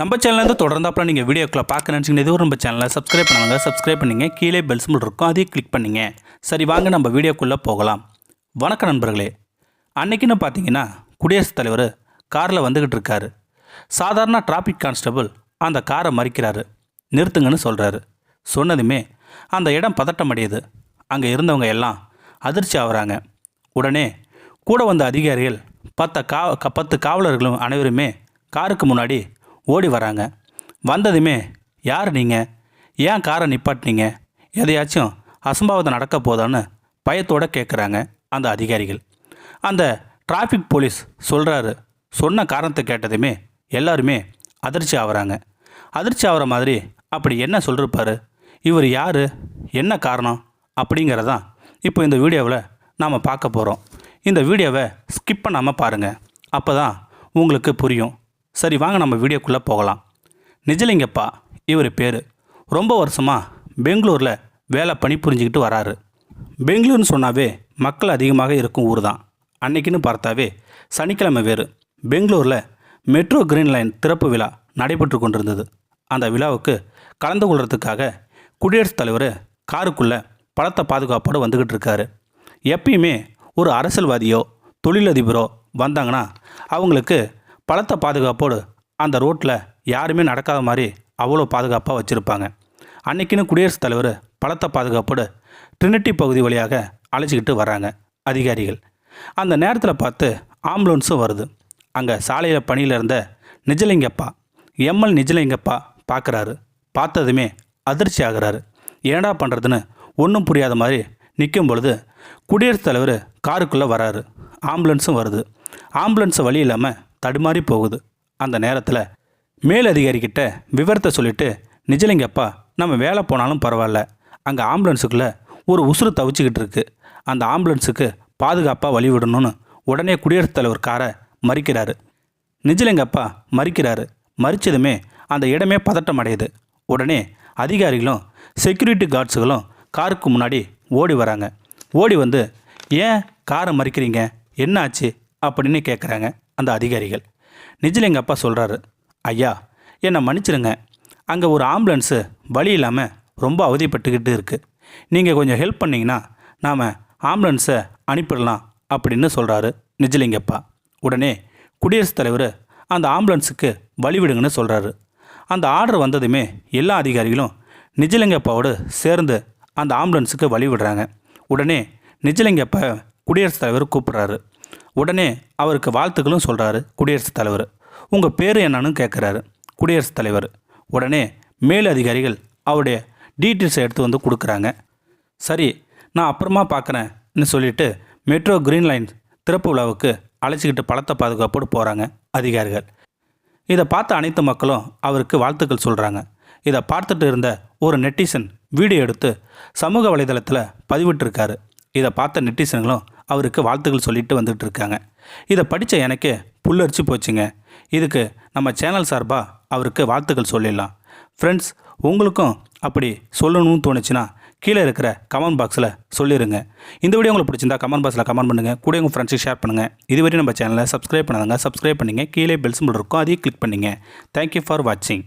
நம்ம சேனலேருந்து தொடர்ந்தாப்பில் நீங்கள் வீடியோக்களை பார்க்க நினச்சிங்கன்னா இதுவும் நம்ம சேனலை சப்ஸ்கிரைப் பண்ணுவாங்க சப்ஸ்கிரைப் பண்ணிங்க. கீழே பெல் சிம்பிள் இருக்கும். அதையும் கிளிக் பண்ணிங்க. சரி வாங்க நம்ம வீடியோக்குள்ளே போகலாம். வணக்கம் நண்பர்களே. அன்றைக்கின்னு பார்த்தீங்கன்னா குடியரசுத் தலைவர் காரில் வந்துக்கிட்டு இருக்காரு. சாதாரண டிராஃபிக் கான்ஸ்டபிள் அந்த காரை மறிக்கிறாரு. நிறுத்துங்கன்னு சொல்கிறாரு சொன்னதுமே அந்த இடம் பதட்டம் அடையுது. அங்கே இருந்தவங்க எல்லாம் அதிர்ச்சி ஆகுறாங்க. உடனே கூட வந்த அதிகாரிகள் பத்த கா பத்து காவலர்களும் அனைவருமே காருக்கு முன்னாடி ஓடி வராங்க. வந்ததுமே யார் நீங்கள் ஏன் காரை நிப்பாட்டினீங்க? எதையாச்சும் அசம்பாவிதம் நடக்க போதான்னு பயத்தோடு கேட்குறாங்க அந்த அதிகாரிகள். அந்த டிராஃபிக் போலீஸ் சொல்கிறாரு சொன்ன காரணத்தை கேட்டதுமே எல்லாருமே அதிர்ச்சி ஆகிறாங்க அதிர்ச்சி ஆகிற மாதிரி அப்படி என்ன சொல்லிருப்பாரு? இவர் யார்? என்ன காரணம்? அப்படிங்கிறதான் இப்போ இந்த வீடியோவில் நாம் பார்க்க போகிறோம் இந்த வீடியோவை ஸ்கிப் பண்ணாமல் பாருங்கள் அப்போ தான் உங்களுக்கு புரியும். சரி வாங்க நம்ம வீடியோக்குள்ளே போகலாம். நிஜலிங்கப்பா இவர் பேர். ரொம்ப வருஷமாக பெங்களூரில் வேலை பணி புரிஞ்சுக்கிட்டு வராரு. பெங்களூர்னு சொன்னாவே மக்கள் அதிகமாக இருக்கும் ஊர் தான். அன்னைக்குன்னு பார்த்தாவே சனிக்கிழமை வேறு. பெங்களூரில் மெட்ரோ கிரீன் லைன் திறப்பு விழா நடைபெற்று கொண்டிருந்தது. அந்த விழாவுக்கு கலந்து கொள்றதுக்காக குடியரசுத் தலைவர் காருக்குள்ளே பலத்த பாதுகாப்போடு வந்துக்கிட்டு இருக்காரு. எப்பயுமே ஒரு அரசியல்வாதியோ தொழிலதிபரோ வந்தாங்கன்னா அவங்களுக்கு பலத்த பாதுகாப்போடு அந்த ரோட்டில் யாருமே நடக்காத மாதிரி அவ்வளோ பாதுகாப்பாக வச்சுருப்பாங்க. அன்னைக்குன்னு குடியரசுத் தலைவர் பலத்த பாதுகாப்போடு ட்ரினிட்டி பகுதி வழியாக அழைச்சிக்கிட்டு வராங்க அதிகாரிகள். அந்த நேரத்தில் பார்த்து ஆம்புலன்ஸும் வருது. அங்கே சாலையில் பணியில் இருந்த நிஜலிங்கப்பா எம்எல் நிஜலிங்கப்பா பார்க்குறாரு பார்த்ததுமே அதிர்ச்சி ஆகிறாரு. என்னடா பண்ணுறதுன்னு ஒன்றும் புரியாத மாதிரி நிற்கும் பொழுது குடியரசுத் தலைவர் காருக்குள்ளே வராரு. ஆம்புலன்ஸும் வருது. ஆம்புலன்ஸ் வழி இல்லாமல் தடுமாறி போகுது. அந்த நேரத்தில் மேலதிகாரிக்கிட்ட விவரத்தை சொல்லிட்டு நிஜலிங்கப்பா நம்ம வேலை போனாலும் பரவாயில்ல. அங்கே ஆம்புலன்ஸுக்குள்ளே ஒரு உசுறு தவிச்சிக்கிட்டு இருக்கு. அந்த ஆம்புலன்ஸுக்கு பாதுகாப்பாக வழி விடணும்னு உடனே குடியரசுத் தலைவர் காரை மறிக்கிறாரு. நிஜலிங்கப்பா மறிக்கிறாரு. மறிச்சதுமே அந்த இடமே பதட்டம் அடையுது உடனே அதிகாரிகளும் செக்யூரிட்டி கார்ட்ஸுகளும் காருக்கு முன்னாடி ஓடி வராங்க. ஓடி வந்து ஏன் காரை மறிக்கிறீங்க? என்ன ஆச்சு அப்படின்னு கேட்குறாங்க அந்த அதிகாரிகள். நிஜலிங்கப்பா சொல்கிறாரு ஐயா என்னை மன்னிச்சிருங்க. அங்கே ஒரு ஆம்புலன்ஸு வழி இல்லாமல் ரொம்ப அவதிப்பட்டுக்கிட்டு இருக்குது நீங்கள் கொஞ்சம் ஹெல்ப் பண்ணிங்கன்னா நாம் ஆம்புலன்ஸை அனுப்பிடலாம் அப்படின்னு சொல்கிறாரு நிஜலிங்கப்பா உடனே குடியரசுத் தலைவர் அந்த ஆம்புலன்ஸுக்கு வழி விடுங்கன்னு சொல்கிறாரு அந்த ஆர்டர் வந்ததுமே எல்லா அதிகாரிகளும் நிஜலிங்கப்பாவோடு சேர்ந்து அந்த ஆம்புலன்ஸுக்கு வழி விடுறாங்க. உடனே நிஜலிங்கப்பா குடியரசுத் தலைவர் கூப்பிட்றாரு. உடனே அவருக்கு வாழ்த்துக்களும் சொல்கிறாரு குடியரசுத் தலைவர். உங்கள் பேர் என்னன்னு கேட்குறாரு குடியரசுத் தலைவர். உடனே மேல் அதிகாரிகள் அவருடைய டீட்டெயில்ஸை எடுத்து வந்து கொடுக்குறாங்க. சரி நான் அப்புறமா பார்க்குறேன்னு சொல்லிட்டு மெட்ரோ க்ரீன் லைன் திறப்பு விழாவுக்கு அழைச்சிக்கிட்டு பலத்த பாதுகாப்போடு போகிறாங்க அதிகாரிகள். இதை பார்த்த அனைத்து மக்களும் அவருக்கு வாழ்த்துக்கள் சொல்கிறாங்க இதை பார்த்துட்டு இருந்த ஒரு நெட்டிசன் வீடியோ எடுத்து சமூக வலைதளத்தில் பதிவிட்டிருக்காரு. இதை பார்த்த நெட்டிசன்களும் அவருக்கு வாழ்த்துக்கள் சொல்லிட்டு வந்துட்டு இருக்காங்க இதை படித்த எனக்கே புல்லரிச்சு போச்சுங்க. இதுக்கு நம்ம சேனல் சார்பாக அவருக்கு வாழ்த்துக்கள் சொல்லிடலாம். ஃப்ரெண்ட்ஸ் உங்களுக்கும் அப்படி சொல்லணும்னு தோணுச்சுன்னா கீழே இருக்கிற கமெண்ட் பாக்ஸில் சொல்லிடுங்க இந்த வீடியோ உங்களுக்கு பிடிச்சிருந்தா கமெண்ட் பாக்ஸில் கமெண்ட் பண்ணுங்கள் கூட உங்கள் ஃப்ரெண்ட்ஸுக்கு ஷேர் பண்ணுங்கள் இதுவரை நம்ம சேனலை சப்ஸ்கிரைப் பண்ணாதங்க சப்ஸ்கிரைப் பண்ணுங்கள் கீழே பெல் சிம்பிள் இருக்கும் அதையும் கிளிக் பண்ணுங்கள் தேங்க்யூ ஃபார் வாட்சிங்